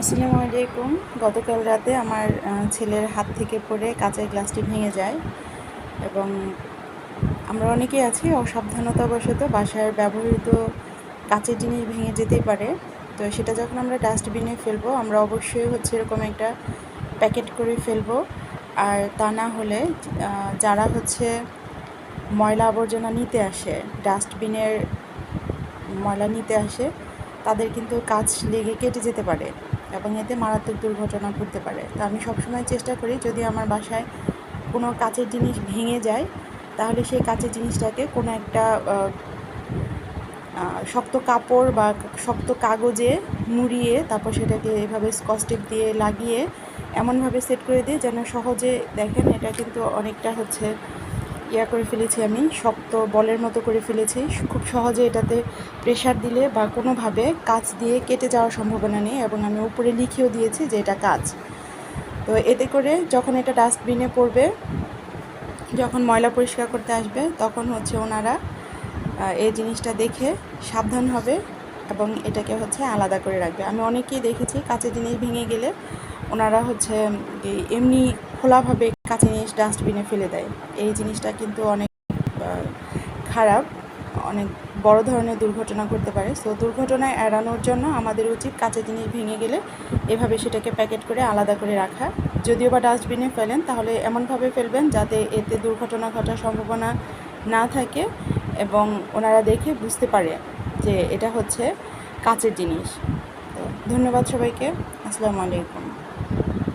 আসসালামু আলাইকুম। গতকাল রাতে আমার ছেলের হাত থেকে পড়ে কাঁচের গ্লাসটি ভেঙে যায় এবং আমরা অনেকেই আছি অসাবধানতাবশত বাসায় ব্যবহৃত কাঁচের জিনিস ভেঙে যেতেই পারে। তো সেটা যখন আমরা ডাস্টবিনে ফেলব, আমরা অবশ্যই হচ্ছে এরকম একটা প্যাকেট করে ফেলব। আর তা না হলে যারা হচ্ছে ময়লা আবর্জনা নিতে আসে, ডাস্টবিনের ময়লা নিতে আসে, তাদের কিন্তু কাজ লেগে কেটে যেতে পারে। এবং এতে মারাত্মক দুর্ঘটনা ঘটতে পারে। তো আমি সবসময় চেষ্টা করি যদি আমার বাসায় কোনো কাচের জিনিস ভেঙে যায়, তাহলে সেই কাচের জিনিসটাকে কোনো একটা শক্ত কাপড় বা শক্ত কাগজে মুড়িয়ে তারপর সেটাকে এভাবে স্কচটেপ দিয়ে লাগিয়ে এমনভাবে সেট করে দিই যেন সহজে দেখেন এটা কিন্তু অনেকটা হচ্ছে ইয়া করে ফেলেছি আমি, শক্ত বলের মতো করে ফেলেছি। খুব সহজে এটাতে প্রেশার দিলে বা কোনোভাবে কাচ দিয়ে কেটে যাওয়ার সম্ভাবনা নেই এবং আমি উপরে লিখেও দিয়েছি যে এটা কাজ তো এতে করে যখন এটা ডাস্টবিনে পড়বে, যখন ময়লা পরিষ্কার করতে আসবে, তখন হচ্ছে ওনারা এই জিনিসটা দেখে সাবধান হবে এবং এটাকে হচ্ছে আলাদা করে রাখবে। আমি অনেকেই দেখেছি কাঁচের জিনিস ভেঙে গেলে ওনারা হচ্ছে এমনি খোলাভাবে কাঁচের জিনিস ডাস্টবিনে ফেলে দেয়। এই জিনিসটা কিন্তু অনেক খারাপ, অনেক বড় ধরনের দুর্ঘটনা করতে পারে। সো দুর্ঘটনা এড়ানোর জন্য আমাদের উচিত কাঁচের জিনিস ভেঙে গেলে এভাবে সেটাকে প্যাকেট করে আলাদা করে রাখা। যদিও বা ডাস্টবিনে ফেলেন, তাহলে এমনভাবে ফেলবেন যাতে এতে দুর্ঘটনা ঘটার সম্ভাবনা না থাকে এবং ওনারা দেখে বুঝতে পারে যে এটা হচ্ছে কাঁচের জিনিস। তো, ধন্যবাদ সবাইকে। আসসালামু আলাইকুম।